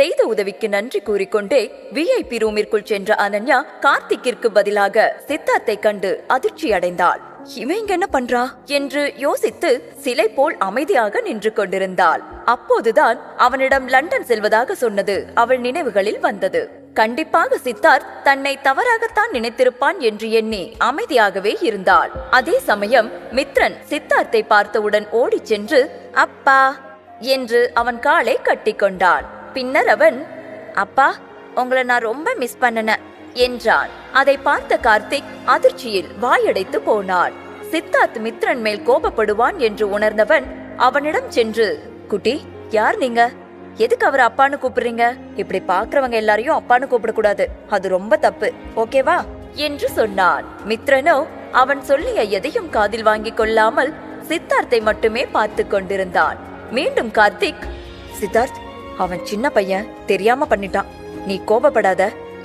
செய்த உதவிக்கு நன்றி கூறிக்கொண்டே விஐபி ரூமிற்குள் சென்ற அனன்யா கார்த்திக்கிற்கு பதிலாக சித்தார்த்தை கண்டு அதிர்ச்சி அடைந்தாள் இவன் இங்க என்ன பண்றா? என்று யோசித்து சிலை போல் அமைதியாக நின்று கொண்டிருந்தாள். அப்போதுதான் அவனிடம் லண்டன் செல்வதாக சொன்னது அவள் நினைவுகளில் வந்தது. கண்டிப்பாக சித்தார்த் தன்னை தவறாகத்தான் நினைத்திருப்பான் என்று எண்ணி அமைதியாகவே இருந்தாள். அதே சமயம் மித்ரன் சித்தார்த்தை பார்த்தவுடன் ஓடிச் சென்று அப்பா! என்று அவன் காலை கட்டிக்கொண்டான் பின்னர் அவன் அப்பா உங்களை நான் ரொம்ப மிஸ் பண்ணன என்றான். அதை பார்த்த கார்த்திக் அதிர்ச்சியில் வாயடைத்து போனான். சித்தார்த் மித்ரன் மேல் கோபப்படுவான் என்று உணர்ந்தவன் அவனிடம் சென்று குட்டி யார் நீங்க? எதுக்கு அவர் அப்பான்னு கூப்பிடுறீங்க? இப்படி பாக்குறவங்க எல்லாரையும் அப்பான்னு கூப்பிடக்கூடாது. அது ரொம்ப தப்பு ஓகேவா? என்று சொன்னான். மித்ரனோ அவன் சொல்லிய எதையும் காதில் வாங்கிக் கொள்ளாமல் சித்தார்த்தை மட்டுமே பார்த்து கொண்டிருந்தான். மீண்டும் கார்த்திக் சித்தார்த் அவன் சின்ன பையன் தெரியாம பண்ணிட்டான். நீ கோபப்படாத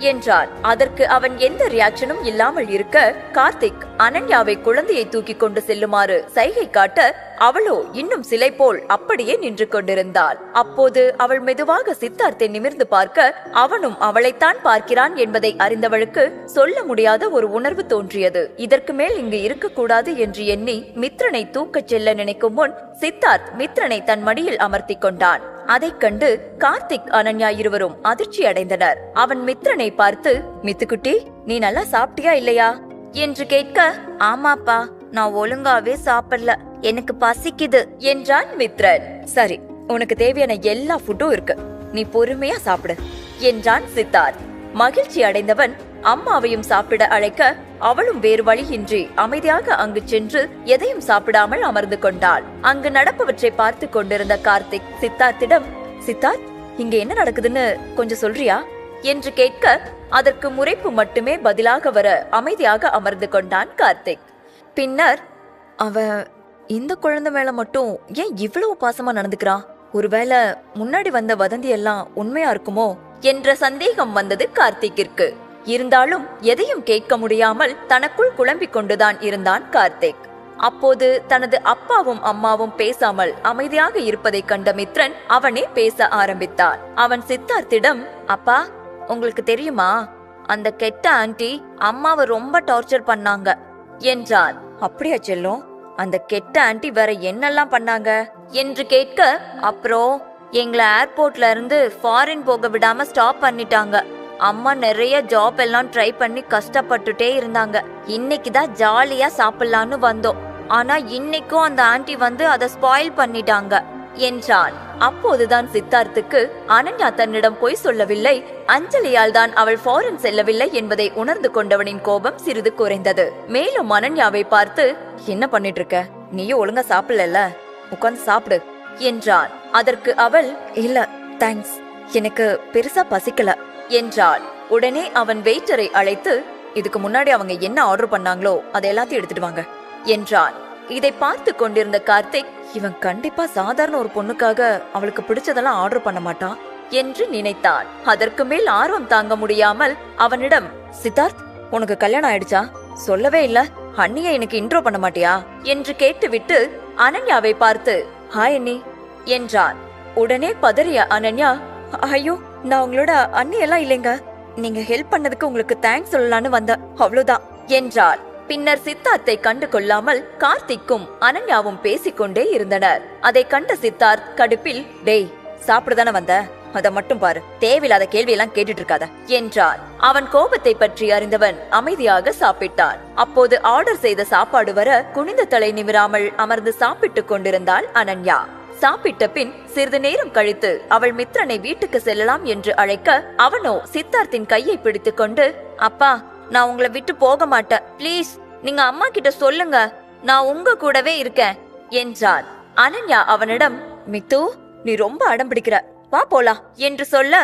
என்றார். அதற்கு அவன் எந்த ரியாக்ஷனும் இல்லாமல் இருக்க கார்த்திக் அனன்யாவை குழந்தையை தூக்கி கொண்டு செல்லுமாறு சைகை காட்ட அவளோ இன்னும் சிலை போல் அப்படியே நின்று கொண்டிருந்தாள். அப்போது அவள் மெதுவாக சித்தார்த்தை நிமிர்ந்து பார்க்க அவனும் அவளைத்தான் பார்க்கிறான் என்பதை அறிந்தவளுக்கு சொல்ல முடியாத ஒரு உணர்வு தோன்றியது. இதற்கு மேல் இங்கு இருக்கக்கூடாது என்று எண்ணி மித்ரனை தூக்கச் செல்ல நினைக்கும் முன் சித்தார்த் மித்ரனை தன் மடியில் அமர்த்தி கொண்டான். அதைக் கண்டு கார்த்திக் அனன்யா இருவரும் அதிர்ச்சி அடைந்தனர். அவன் மித்ரனை பார்த்து மித்துக்குட்டி நீ நல்லா சாப்பிட்டியா இல்லையா? என்று கேட்க ஆமாப்பா நான் ஒழுங்காவே சாப்பிடல. எனக்கு பசிக்குது என்றான் மித்ரன். சரி உனக்கு தேவையான எல்லா ஃபுட்டும் இருக்கு. நீ பொறுமையா சாப்பிடு என்றான் சித்தார்த். மகிழ்ச்சி அடைந்தவன் அம்மாவையும் சாப்பிட அழைக்க அவளும் வேறு வழியின்றி அமைதியாக அங்கு சென்று எதையும் சாப்பிடாமல் அமர்ந்து கொண்டாள். அங்கு நடப்பவற்றை பார்த்து கொண்டிருந்த கார்த்திக் சித்தார்த்திடம் சித்தார்த் இங்க என்ன நடக்குதுன்னு கொஞ்சம் சொல்றியா? என்று கேட்க அதற்கு முறைப்பு மட்டுமே பதிலாக வர அமைதியாக அமர்ந்து கொண்டான் கார்த்திக். பின்னர் அவன் இந்த குழந்தை மேல மட்டும் ஏன் இவ்வளவு பாசமா நடந்துக்கிறான் ஒருவேளை முன்னாடி வந்த வதந்தி எல்லாம் உண்மையா இருக்குமோ? என்ற சந்தேகம் வந்தது கார்த்திக்கிற்கு. இருந்தாலும் எதையும் கேட்க முடியாமல் தனக்குள் குழம்பிக் கொண்டுதான் இருந்தான் கார்த்திக். அப்போது தனது அப்பாவும் அம்மாவும் பேசாமல் அமைதியாக இருப்பதை கண்ட மித்ரன் அவனே பேச ஆரம்பித்தான் அவன் சித்தார்த்திடம் அப்பா உங்களுக்கு தெரியுமா? அந்த கெட்ட ஆண்டி அம்மாவை ரொம்ப டார்ச்சர் பண்ணாங்க என்றான் அப்படியா செல்லும் அந்த கெட்ட ஆண்டி வேற என்னெல்லாம் பண்ணாங்க? என்று கேட்க அப்புறம் எங்களை ஏர்போர்ட்ல இருந்து ஃபாரின் போக விடாம ஸ்டாப் பண்ணிட்டாங்க. அம்மா நிறைய ஜாப் எல்லாம் ட்ரை பண்ணி கஷ்டப்பட்டுட்டே இருந்தாங்க. இன்னைக்கு தான் ஜாலியா சாப்பிடலான்னு வந்தோம். ஆனா இன்னைக்கும் அந்த ஆன்ட்டி வந்து அதை ஸ்பாயில் பண்ணிட்டாங்க. என்றான் அப்போதுதான் சித்தார்த்துக்கு அனன்யா தன்னிடம் பொய் சொல்லவில்லை. அஞ்சலியால் தான் அவள் ஃபாரின் செல்லவில்லை என்பதை உணர்ந்து கொண்டவனின் கோபம் சிறிது குறைந்தது. மேலும் அனன்யாவை பார்த்து என்ன பண்ணிட்டு இருக்க நீயும் ஒழுங்கா சாப்பிடல உட்கார்ந்து சாப்பிடு. என்றான் அதற்கு அவள் இல்ல தேங்க்ஸ் எனக்கு பெருசா பசிக்கல. என்றாள். உடனே அவன் வெயிட்டரை அழைத்து இதுக்கு முன்னாடி அவங்க என்ன ஆர்டர் பண்ணாங்களோ அதை எல்லாத்தையும் எடுத்துட்டு வாங்க என்றான். இதை பார்த்து கொண்டிருந்த கார்த்திக் இவன் கண்டிப்பா சாதாரண ஒரு பொண்ணுக்காக அவளுக்கு பிடிச்சதெல்லாம் ஆர்டர் பண்ண மாட்டான் என்று நினைத்தான் அதற்கு மேல் ஆர்வம் தாங்க முடியாமல் அவனிடம் சித்தார்த் உனக்கு கல்யாணம் ஆயிடுச்சா? சொல்லவே இல்ல. அண்ணிய எனக்கு இன்ட்ரோ பண்ண மாட்டியா? என்று கேட்டுவிட்டு அனன்யாவை பார்த்து ஹாய் அண்ணி என்றான். உடனே பதறிய அனன்யா ஐயோ நான் உங்களோட அண்ணி எல்லாம் இல்லைங்க. நீங்க ஹெல்ப் பண்ணதுக்கு உங்களுக்கு தேங்க்ஸ் சொல்லலான்னு வந்த அவ்வளவுதான். என்றார். பின்னர் சித்தார்த்தை கண்டு கொள்ளாமல் கார்த்திக்கும் அனன்யாவும் பேசிக்கொண்டே இருந்தனர். அதை கண்ட சித்தார்த் கடுப்பில் டேய் சாப்பிடுதானே வந்த? அத மட்டும் பாரு. தேவையில்லாத கேள்வியெல்லாம் கேட்டுட்டு இருக்காத என்றார். அவன் கோபத்தை பற்றி அறிந்தவன் அமைதியாக சாப்பிட்டான். அப்போது ஆர்டர் செய்த சாப்பாடு வர குனிந்த தலை நிமிராமல் அமர்ந்து சாப்பிட்டுக் கொண்டிருந்தாள் அனன்யா. சாப்பிட்ட பின் சிறிது நேரம் கழித்து அவள் மித்ரனை வீட்டுக்கு செல்லலாம் என்று அழைக்க அவனோ சித்தார்த்தின் கையை பிடித்துக் கொண்டு அப்பா நான் உங்களை விட்டு போக மாட்டேன். ப்ளீஸ் நீங்க அம்மா கிட்ட சொல்லுங்க. நான் உங்க கூடவே இருக்கேன் என்றான் அனன்யா அவனிடம் மித்து நீ ரொம்ப அடம் பிடிக்கிற. வா போலாம் என்று சொல்ல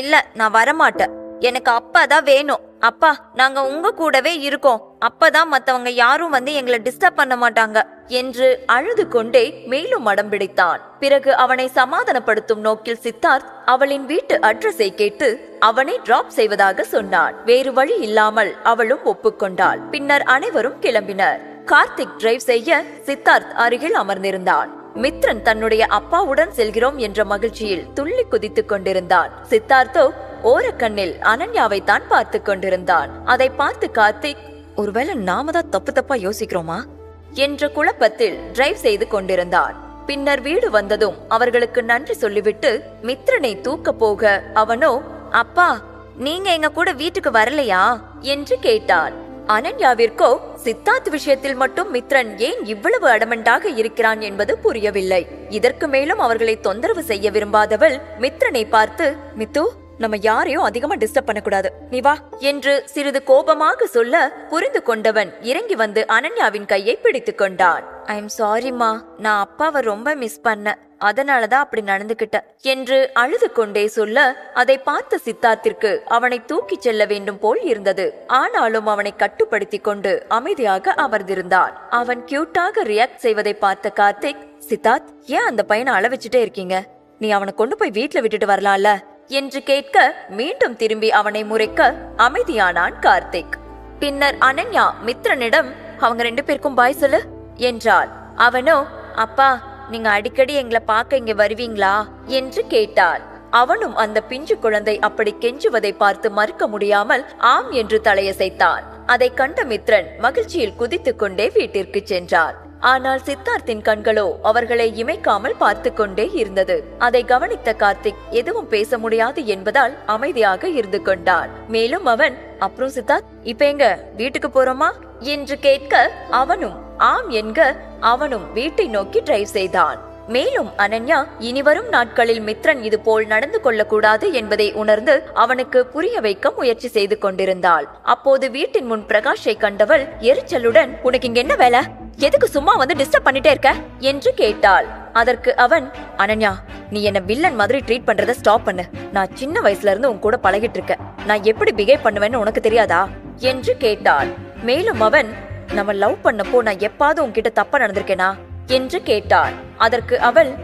இல்ல நான் வரமாட்டேன். எனக்கு அப்பா தான் வேணும். அப்பா நாங்க உங்க கூடவே இருக்கோம். அப்பதான் மத்தவங்க யாரும் வந்து எங்களை டிஸ்டர்ப் பண்ண மாட்டாங்க. என்று அழுது கொண்டே மேலும் மடம் பிடித்தான். பிறகு அவனை சமாதானப்படுத்தும் நோக்கில் சித்தார்த் அவளின் வீட்டு அட்ரஸை கேட்டு அவனை டிராப் செய்வதாக சொன்னான். வேறு வழி இல்லாமல் அவளும் ஒப்புக்கொண்டாள். பின்னர் அனைவரும் கிளம்பினர். கார்த்திக் டிரைவ் செய்ய சித்தார்த் அருகில் அமர்ந்திருந்தான். மித்ரன் தன்னுடைய அப்பாவுடன் செல்கிறோம் என்ற மகிழ்ச்சியில் துள்ளி குதித்துக் கொண்டிருந்தான். சித்தார்த்தோ ஓரக்கண்ணில் அனன்யாவை தான் பார்த்து கொண்டிருந்தான். அதை பார்த்து கார்த்திக் ஒருவேளை நாம தான் தப்பு தப்பா யோசிக்கிறோமா? என்ற குழப்பத்தில் டிரைவ் செய்து கொண்டிருந்தான். பின்னர் வீடு வந்ததும் அவர்களுக்கு நன்றி சொல்லிவிட்டு மித்ரனை தூக்க போக அவனோ அப்பா நீங்க எங்க கூட வீட்டுக்கு வரலையா? என்று கேட்டான். அனன்யாவிற்கோ சித்தார்த் விஷயத்தில் மட்டும் மித்ரன் ஏன் இவ்வளவு அடமண்டாக இருக்கிறான் என்பது புரியவில்லை. இதற்கு மேலும் அவர்களை தொந்தரவு செய்ய விரும்பாதவள் மித்ரனை பார்த்து மித்து நம்ம யாரையும் அதிகமா டிஸ்டர்ப் பண்ணக்கூடாது. நீ வா. என்று சிறிது கோபமாக சொல்ல புரிந்து கொண்டவன் இறங்கி வந்து அனன்யாவின் கையை பிடித்து கொண்டான். ஐ எம் சாரிம்மா நான் அப்பாவை ரொம்ப மிஸ் பண்ணேன் அதனாலதான் அப்படி நடந்துகிட்ட. என்று அழுது கொண்டே சொல்ல அதை பார்த்த சித்தார்த்திற்கு அவனை தூக்கிச் செல்ல வேண்டும் போல் இருந்தது. ஆனாலும் அவனை கட்டுப்படுத்திக் கொண்டு அமைதியாக அமர்ந்திருந்தான் அவன் கியூட்டாக ரியாக்ட் செய்வதை பார்த்த கார்த்திக் சித்தார்த் ஏன் அந்த பையனை அளவிச்சுட்டே இருக்கீங்க? நீ அவனை கொண்டு போய் வீட்ல விட்டுட்டு வரலாம்ல. என்று கேட்க மீண்டும் திரும்பி அவனை முறைக்க அமைதியானான் கார்த்திக். பின்னர் அனன்யா மித்ரனிடம் அவங்க ரெண்டு பேருக்கும் பாய் சொல்லு என்றாள். அவனோ அப்பா நீங்க அடிக்கடி எங்களை பார்க்க இங்க வருவீங்களா? என்று கேட்டாள். அவனும் அந்த பிஞ்சு குழந்தை அப்படி கெஞ்சுவதை பார்த்து மறுக்க முடியாமல் ஆம் என்று தலையசைத்தான். அதை கண்ட மித்ரன் மகிழ்ச்சியில் குதித்துக் கொண்டே வீட்டிற்கு சென்றார் ஆனால் சித்தார்த்தின் கண்களோ அவர்களை இமைக்காமல் பார்த்து கொண்டே இருந்தது. அதை கவனித்த கார்த்திக் எதுவும் பேச முடியாது என்பதால் அமைதியாக இருந்து கொண்டான். மேலும் அவன் அப்புறம் சித்தார்த் இப்ப எங்க? வீட்டுக்கு போறோமா? என்று கேட்க அவனும் ஆம் என்க அவனும் வீட்டை நோக்கி டிரைவ் செய்தான். மேலும் அனன்யா இனிவரும் நாட்களில் மித்ரன் இது போல் நடந்து கொள்ளக்கூடாது என்பதை உணர்ந்து அவனுக்கு புரிய வைக்க முயற்சி செய்து கொண்டிருந்தாள். அப்போது வீட்டின் முன் பிரகாஷை கண்டவள் எரிச்சலுடன் உனக்கு இங்க என்ன வேலை? எதுக்கு சும்மா வந்து டிஸ்டர்ப் பண்ணிட்டே இருக்க? என்று கேட்டாள். அதற்கு அவன் அனன்யா நீ என்ன வில்லன் மாதிரி ட்ரீட் பண்றத ஸ்டாப் பண்ணு. நான் சின்ன வயசுல இருந்து உன் கூட பழகிட்டு இருக்கேன். நான் எப்படி பிஹேவ் பண்ணுவேன்னு உனக்கு தெரியாதா? என்று கேட்டாள். மேலும் அவன் நம்ம லவ் பண்ணப்போ நான் எப்பாவது உன்கிட்ட தப்பா நடந்திருக்கேனா? என்று கேட்டாள். அதற்கு அவள்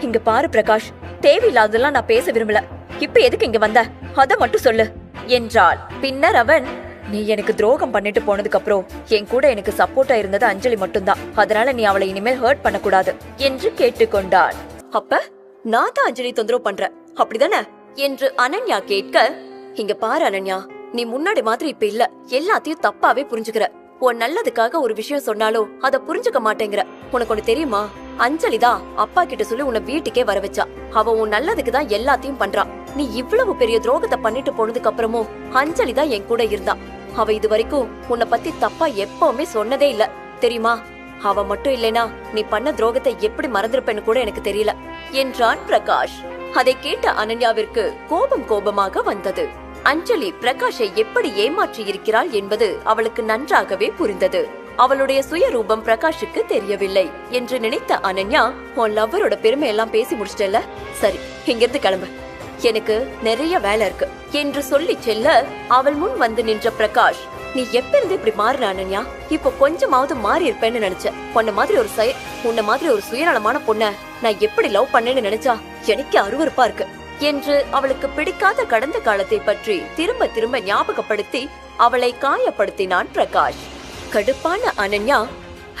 இங்க பாரு பிரகாஷ் தேவையில்லாததெல்லாம் நான் பேச விரும்பல. இப்ப எதுக்கு இங்க வந்த? அத மட்டும் சொல்லு. என்றாள். பின்னர் அவன் நீ எனக்கு துரோகம் பண்ணிட்டு போனதுக்கு அப்புறம் என் கூட எனக்கு சப்போர்ட்டா இருந்தது அஞ்சலி மட்டும்தான். அதனால நீ அவளை இனிமேல் ஹர்ட் பண்ணக்கூடாது என்று கேட்டுக்கொண்டாள். அப்ப நான் தான் அஞ்சலி தொந்தரவு பண்றேன். அப்படிதானே? என்று அனன்யா கேட்க இங்க பாரு அனன்யா நீ முன்னாடி மாதிரி இப்ப இல்ல. எல்லாத்தையும் தப்பாவே புரிஞ்சுக்கிற. உன் நல்லதுக்காக ஒரு விஷயம் சொன்னாலும் அத புரிஞ்சுக்க மாட்டேங்கிற. உனக்கு ஒண்ணு தெரியுமா? அஞ்சலி தான் அப்பா கிட்ட சொல்லி உன்னை வீட்டுக்கே வர வச்சா. அவ உன் நல்லதுக்கு தான் எல்லாத்தையும் பண்றா. நீ இவ்வளவு பெரிய துரோகத்தை பண்ணிட்டு போனதுக்கு அப்புறமும் அஞ்சலி தான் என் கூட இருந்தா. அவ இது வரைக்கும் உன்னை பத்தி தப்பா எப்பவுமே சொன்னதே இல்ல. தெரியுமா? அவ மட்டும் இல்லைனா நீ பண்ண துரோகத்தை எப்படி மறந்திருப்பேன்னு கூட எனக்கு தெரியல. என்றான் பிரகாஷ். அதை கேட்ட அனன்யாவிற்கு கோபம் கோபமாக வந்தது. அஞ்சலி பிரகாஷை எப்படி ஏமாற்றி இருக்கிறாள் என்பது அவளுக்கு நன்றாகவே புரிந்தது. அவளுடைய சுயரூபம் பிரகாஷுக்கு தெரியவில்லை என்று நினைத்த அனன்யா உன் லவ்வரோட பெருமை எல்லாம் பேசி முடிச்சிட்டல சரி இங்கிருந்து கிளம்பு. எனக்கு நிறைய வேலை இருக்கு. என்று சொல்லி செல்ல அவள் முன் வந்து நின்ற பிரகாஷ் நீ எப்ப இருந்து இப்படி மாறின அனன்யா? இப்போ கொஞ்சமாவது மாறி இருப்பேன்னு நினைச்சேன் உன்ன மாதிரி ஒரு சய உன்ன மாதிரி ஒரு சுயநலமான பொண்ண நான் எப்படி லவ் பண்ணேன்னு நினைச்சா எனக்கு அருவருப்பா இருக்கு. என்று அவளுக்கு பிடிக்காத கடந்த காலத்தை பற்றி திரும்ப திரும்ப ஞாபகப்படுத்தி அவளை காயப்படுத்தினான் பிரகாஷ். கடுப்பான அனன்யா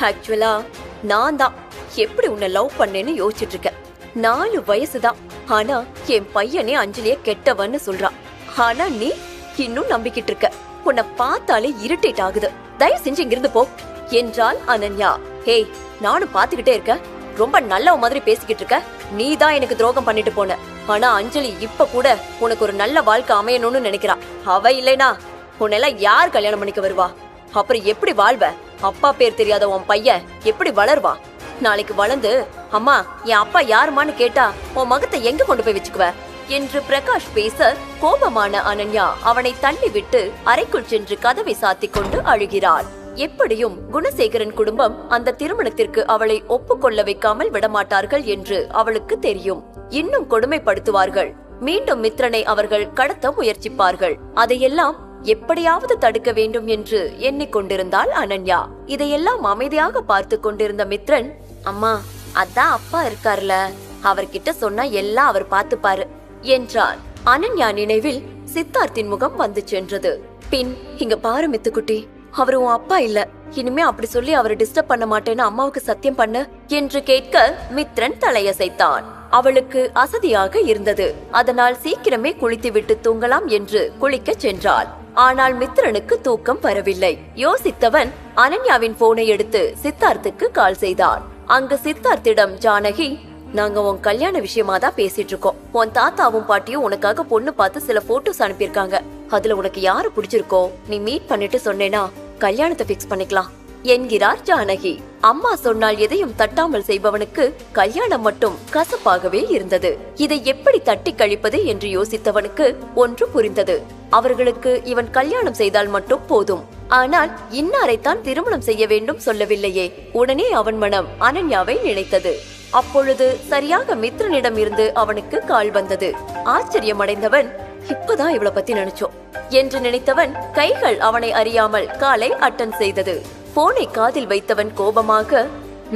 ஆக்சுவலா நான் தான். எப்படி உன்னை லவ் பண்ணேன்னு யோசிச்சுட்டு இருக்கேன். நாலு வயசுதான் ஆனா என் பையனே அஞ்சலிய கெட்டவன்னு சொல்றான் ஆனா நீ இன்னும் நம்பிக்கிட்டு இருக்க. உன்னை பார்த்தாலே இரிட்டேட் ஆகுது. தயவு செஞ்சு இங்கிருந்து போ. என்றாள் அனன்யா. ஹேய் நானும் பாத்துக்கிட்டே இருக்க. ரொம்ப நல்ல மாதிரி பேசிக்கிட்டு இருக்க. நீ தான் எனக்கு துரோகம் பண்ணிட்டு போன. ஆனா அஞ்சலி இப்ப கூட உனக்கு ஒரு நல்ல வாழ்க்கை அமையணும்னு நினைக்கிறா. அவ இல்லைனா உன்னெல்லாம் யார் கல்யாணம் பண்ணிக்க வருவா? அப்புறம் எப்படி வாழ்வ? அப்பா பேர் தெரியாத உன் பையன் எப்படி வளருவா? நாளைக்கு வளர்ந்து அம்மா என் அப்பா யாருமான்னு கேட்டா உன் மகத்தை எங்க கொண்டு போய் வச்சுக்குவ? என்று பிரகாஷ் பேச கோபமான அனன்யா அவனை தள்ளிவிட்டு அறைக்குள் சென்று கதவை சாத்திக் கொண்டு அழுகிறாள். எப்படியும் குணசேகரன் குடும்பம் அந்த திருமணத்திற்கு அவளை ஒப்புக்கொள்ள வைக்காமல் விடமாட்டார்கள் என்று அவளுக்கு தெரியும். இன்னும் கொடுமைப்படுத்துவார்கள். மீண்டும் மித்ரனை அவர்கள் கடத்த முயற்சிப்பார்கள். அதையெல்லாம் எப்படியாவது தடுக்க வேண்டும் என்று எண்ணிக்கொண்டிருந்தாள் அனன்யா. இதையெல்லாம் அமைதியாக பார்த்து கொண்டிருந்த மித்ரன் அம்மா அதான் அப்பா இருக்கார்ல. அவர்கிட்ட சொன்னா எல்லாம் அவர் பார்த்துப்பாரு என்றார். அனன்யா நினைவில் சித்தார்த்தின் முகம் வந்து சென்றது. பின் இங்க பாரு மித்துக்குட்டி அவர் உன் அப்பா இல்ல. இனிமே அப்படி சொல்லி அவரை டிஸ்டர்ப் பண்ண மாட்டேன்னு அம்மாவுக்கு சத்தியம் பண்ணு என்று கேட்க மித்ரன் தலையசைத்தான். அவளுக்கு அசதியாக இருந்தது. அதனால் சீக்கிரமே குளித்துவிட்டு தூங்கலாம் என்று குளிக்கச் சென்றாள். ஆனால் மித்ரனுக்கு தூக்கம் வரவில்லை. யோசித்தவன் அனன்யாவின் போனை எடுத்து சித்தார்த்துக்கு கால் செய்தான். அங்க சித்தார்த்திடம் ஜானகி நாங்க உன் கல்யாண விஷயமா தான் பேசிட்டு இருக்கோம் உன் தாத்தாவும் பாட்டியும் உனக்காக பொண்ணு பார்த்து சில போட்டோஸ் அனுப்பியிருக்காங்க. அதுல உனக்கு யாரு பிடிச்சிருக்கோ நீ மீட் பண்ணிட்டு சொன்னேனா கல்யாணத்தை பிக்ஸ் பண்ணிக்கலாம். என்கிறார் ஜானகி. அம்மா சொன்னால் எதையும் தட்டாமல் செய்பவனுக்கு கல்யாணம் மட்டும் கசப்பாகவே இருந்தது. இதை எப்படி தட்டி கழிப்பது என்று யோசித்தவனுக்கு ஒன்று புரிந்தது. அவர்களுக்கு இவன் கல்யாணம் செய்தால் மட்டும் போதும். ஆனால் இன்னாரைத்தான் திருமணம் செய்ய வேண்டும் சொல்லவில்லையே. உடனே அவன் மனம் அனன்யாவை நினைத்தது. அப்பொழுது சரியாக மித்ரனிடம் இருந்து அவனுக்கு கால் வந்தது. ஆச்சரியமடைந்தவன் இப்பதான் இவளை பத்தி நினைச்சோம் என்று நினைத்தவன் கைகள் அவனை அறியாமல் காலை அட்டன் செய்தது. போனை காதில் வைத்தவன் கோபமாக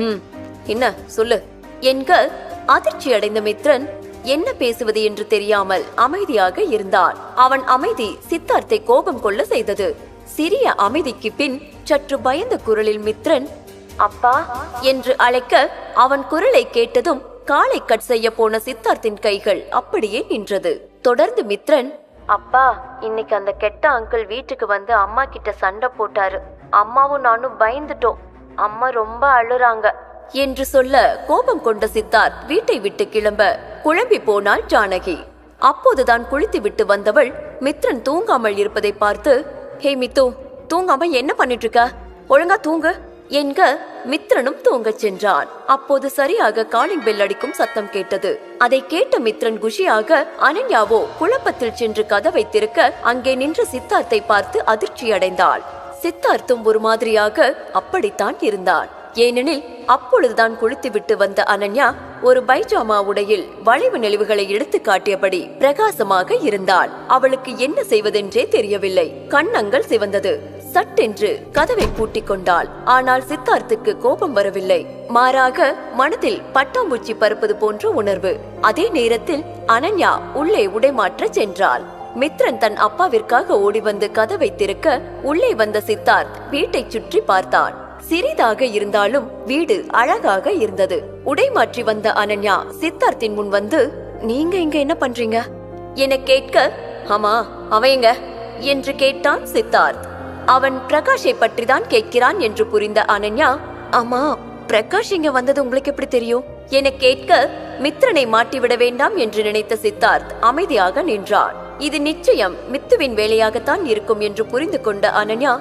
ம் என்ன சொல்லு. என்க அதிர்ச்சி அடைந்த மித்ரன் என்ன பேசுவது என்று தெரியாமல் அமைதியாக இருந்தான். அவன் அமைதி சித்தார்த்தை கோபம் கொள்ள செய்தது. சிறிய அமைதிக்கு பின் சற்று பயந்த குரலில் மித்ரன் அப்பா என்று அழைக்க அவன் குரலை கேட்டதும் காலை கட் செய்ய போன சித்தார்த்தின் கைகள் அப்படியே நின்றது. தொடர்ந்து மித்ரன் அப்பா இன்னைக்கு அந்த கெட்ட அங்கிள் வீட்டுக்கு வந்து அம்மா கிட்ட சண்டை போட்டாரு. அம்மாவும் நானும் பயந்துட்டோம். அம்மா ரொம்ப அழுறாங்க. என்று சொல்ல கோபம் கொண்ட சித்தார்த் வீட்டை விட்டு கிளம்ப குழம்பி போனாள் ஜானகி. அப்போதுதான் குளித்து விட்டு வந்தவள் மித்ரன் தூங்காமல் இருப்பதை பார்த்து ஹே மித்து தூங்காம என்ன பண்ணிட்டு இருக்க ஒழுங்கா தூங்கு. என்க மித்ரனும் தூங்கச் சென்றான். அப்போது சரியாக காலிங் பெல் அடிக்கும் சத்தம் கேட்டது. அதை கேட்ட மித்ரன் குஷியாக அனன்யாவோ குழப்பத்தில் சென்று கதவை திறக்க அங்கே நின்ற சித்தார்த்தை பார்த்து அதிர்ச்சி அடைந்தாள் சித்தார்த்தும் ஒரு மாதிரியாக அப்படித்தான் இருந்தான். ஏனெனில் அப்பொழுதுதான் குளித்துவிட்டு வந்த அனன்யா ஒரு பைஜாமா உடையில் வளைவு நெளிவுகளை எடுத்து காட்டியபடி பிரகாசமாக இருந்தாள். அவளுக்கு என்ன செய்வதென்றே தெரியவில்லை. கண்ணங்கள் சிவந்தது. சட்டென்று கதவை பூட்டிக் கொண்டாள். ஆனால் சித்தார்த்துக்கு கோபம் வரவில்லை. மாறாக மனதில் பட்டாம்பூச்சி பறப்பது போன்ற உணர்வு. அதே நேரத்தில் அனன்யா உள்ளே உடைமாற்ற சென்றாள். மித்ரன் தன் அப்பாவிற்காக ஓடி வந்து கதவை திறக்க உள்ளே வந்த சித்தார்த் வீட்டை சுற்றி பார்த்தான். சிறிதாக இருந்தாலும் வீடு அழகாக இருந்தது. உடை மாற்றி வந்த அனன்யா சித்தார்த்தின் முன் வந்து நீங்க இங்க என்ன பண்றீங்க? என கேட்க ஆமா அவைங்க என்று கேட்டான் சித்தார்த். அவன் பிரகாஷை பற்றிதான் கேட்கிறான் என்று புரிந்த அனன்யா ஆமா பிரகாஷ் இங்க வந்தது உங்களுக்கு எப்படி தெரியும்? என கேட்க மித்ரனை மாட்டிவிட வேண்டாம் என்று நினைத்த சித்தார்த் அமைதியாக நின்றான். இது நிச்சயம் மித்துவின் வேலையாகத்தான் இருக்கும் என்று புரிந்து கொண்ட அனன்யா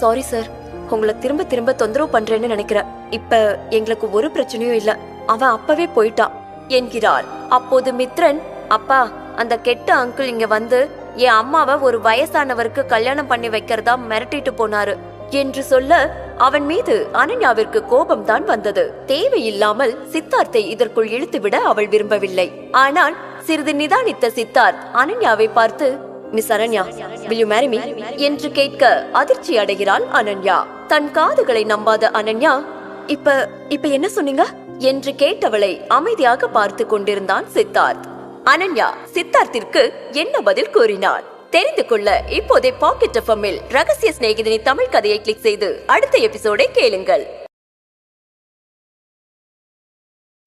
சாரி சார் உங்களை திரும்ப திரும்ப தொந்தரவு பண்றேன்னு நினைக்கிறேன். இப்ப எங்களுக்கு ஒரு பிரச்சனையும் இல்ல. அவன் அப்பவே போயிட்டான் என்கிறாள். அப்போது மித்ரன் அப்பா அந்த கெட்ட அங்கிள் இங்க வந்து என் அம்மாவை ஒரு வயசானவருக்கு கல்யாணம் பண்ணி வைக்கிறதா மிரட்டிட்டு போனாரு. என்று சொல்ல அவன் மீது அனன்யாவிற்கு கோபம் தான் வந்தது. தேவையில்லாமல் சித்தார்த்தை இதற்குள் இழுத்துவிட அவள் விரும்பவில்லை. ஆனால் சிறிது நிதானித்த சித்தார்த் அனன்யாவை பார்த்து miss Ananya will you marry me என்று கேட்க அதிர்ச்சி அடைகிறாள் அனன்யா. தன் காதுகளை நம்பாத அனன்யா இப்ப இப்ப என்ன சொன்னீங்க? என்று கேட்டவளை அமைதியாக பார்த்து கொண்டிருந்தான் சித்தார்த். அனன்யா சித்தார்த்திற்கு என்ன பதில் கூறினார் தெரிந்து கொள்ள இப்போதே பாக்கெட் எஃப்எம்மில் ரகசிய சிநேகிதனி தமிழ் கதையை கிளிக் செய்து அடுத்த எபிசோடை கேளுங்கள்.